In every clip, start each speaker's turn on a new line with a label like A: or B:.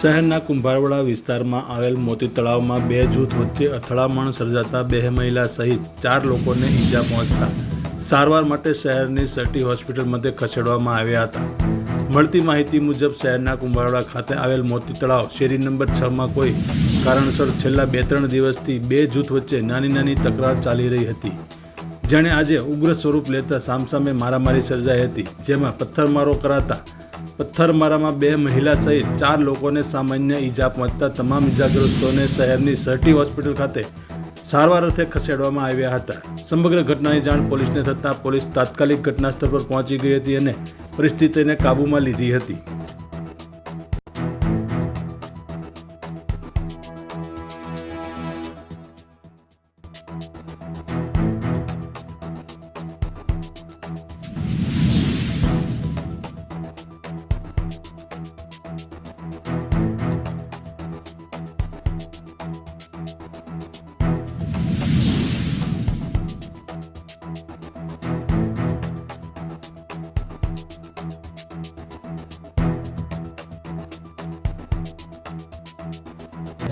A: શહેરના કુંભારવાડા વિસ્તારમાં આવેલ મોતી તળાવમાં બે જૂથ વચ્ચે અથડામણ સર્જાતા બે મહિલા સહિત ચાર લોકોને ઈજા પહોંચતા સારવાર માટે શહેરની સટી હોસ્પિટલ મધ્યે ખસેડવામાં આવ્યા હતા. મળતી માહિતી મુજબ શહેરના કુંભારવાડા ખાતે આવેલ મોતી તળાવ શેરી નંબર છમાં કોઈ કારણસર છેલ્લા બે ત્રણ દિવસથી બે જૂથ વચ્ચે નાની નાની તકરાર ચાલી રહી હતી. જેણે આજે ઉગ્ર સ્વરૂપ લેતા સામસામે મારામારી સર્જાઈ હતી, જેમાં પથ્થરમારો કરાતા પથ્થરમારામાં બે મહિલા સહિત ચાર લોકોને સામાન્ય ઈજા પહોંચતા તમામ ઈજાગ્રસ્તોને શહેરની સર્ટી હોસ્પિટલ ખાતે સારવાર અર્થે ખસેડવામાં આવ્યા હતા. સમગ્ર ઘટનાની જાણ પોલીસને થતાં પોલીસ તાત્કાલિક ઘટના સ્થળ પર પહોંચી ગઈ હતી અને પરિસ્થિતિને કાબૂમાં લીધી હતી.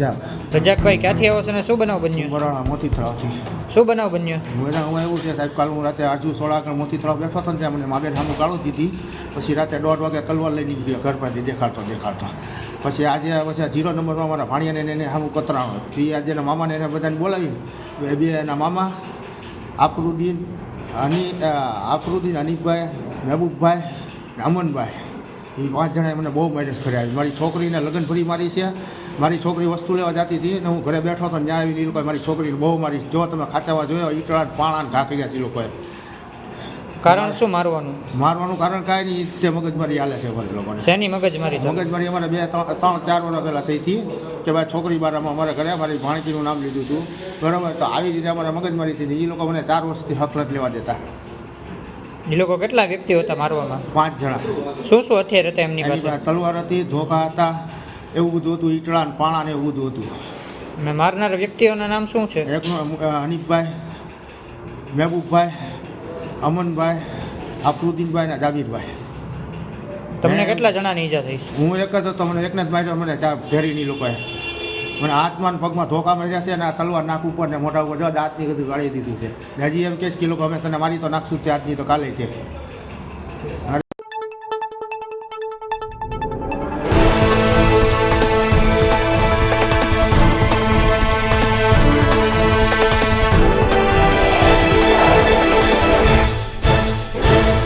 B: જા
C: રજાકભાઈ ક્યાંથી આવો છો ને શું બનાવ બન્યો?
B: વરાણા મોતી તળાવથી
C: શું બનાવ બન્યું?
B: વરાણા હું એવું છે સાહેબ કાલ હું રાતે આજુ સોળા આગળ મોતી તળાવ બેઠો હતો ને ત્યાં મને માબેન સામું ગાળો દીધી. પછી રાતે દોઢ વાગે તલવાર લઈ નીકળી ગયો ઘર પાસેથી દેખાડતો દેખાડતો. પછી આજે પછી જીરો નંબરમાં મારા ભાણિયાને એને સામું કતરાણો પછી આજે એના મામાને એને બધાને બોલાવીને બે એના મામા આફરુદ્દીન હની આફરુદ્દીન હનીફભાઈ મહેબૂબભાઈ રામનભાઈ અમનભાઈ એ પાંચ જણાએ મને બહુ મહેનત કર્યા મારી છોકરીને લગ્ન ભરી મારી છે. મારી છોકરી વસ્તુ લેવા જતી હતી ને હું ઘરે બેઠો હતો ત્યાં આવીને એ લોકોએ મારી છોકરીને બહુ મારી જો તમે ખાચાવા જોયો ઈટળા પાણા ઘા કર્યા છે એ લોકોએ.
C: કારણ શું મારવાનું?
B: મારવાનું કારણ કાંઈ નહીં તે મગજમારી હાલે છે અમારે લોકોને.
C: શેની મગજમારી?
B: મગજમારી અમારે બે ત્રણ ત્રણ ચાર વર્ષ પહેલાં થઈ હતી કે ભાઈ છોકરી બારામાં અમારે ઘરે મારી ભાણકીનું નામ લીધું હતું. બરાબર? તો આવી રીતે અમારે મગજમારી થઈ હતી. એ લોકો મને ચાર વર્ષથી હકલત લેવા દેતા.
C: એ લોકો કેટલા વ્યક્તિઓ હતા મારવામાં?
B: પાંચ જણા.
C: શું શું હથિયાર હતા એમની પાસે?
B: તલવાર હતી ધોકા હતા એવું બધું હતું ઈટળા ને પાણા ને એવું બધું હતું.
C: ને મારનાર વ્યક્તિઓના નામ શું છે?
B: એક હનીફભાઈ મહેબૂબભાઈ અમનભાઈ આફરુદ્દીનભાઈ ને જાબીરભાઈ.
C: તમને કેટલા જણાની ઈજા થઈ?
B: હું એક જ હતો મને એકને જ માર્યો મને ઘેરીની લોકોએ. મને હાથમાં પગમાં ધોકા મળી છે અને આ તલવાર નાક ઉપર ને મોઢા ઉપર દાંતની બધું ગાળી દીધું છે. હજી એમ કહેશ કે એ લોકો, અમે તને મારી તો નાખશું તે આજની તો કાલે તે.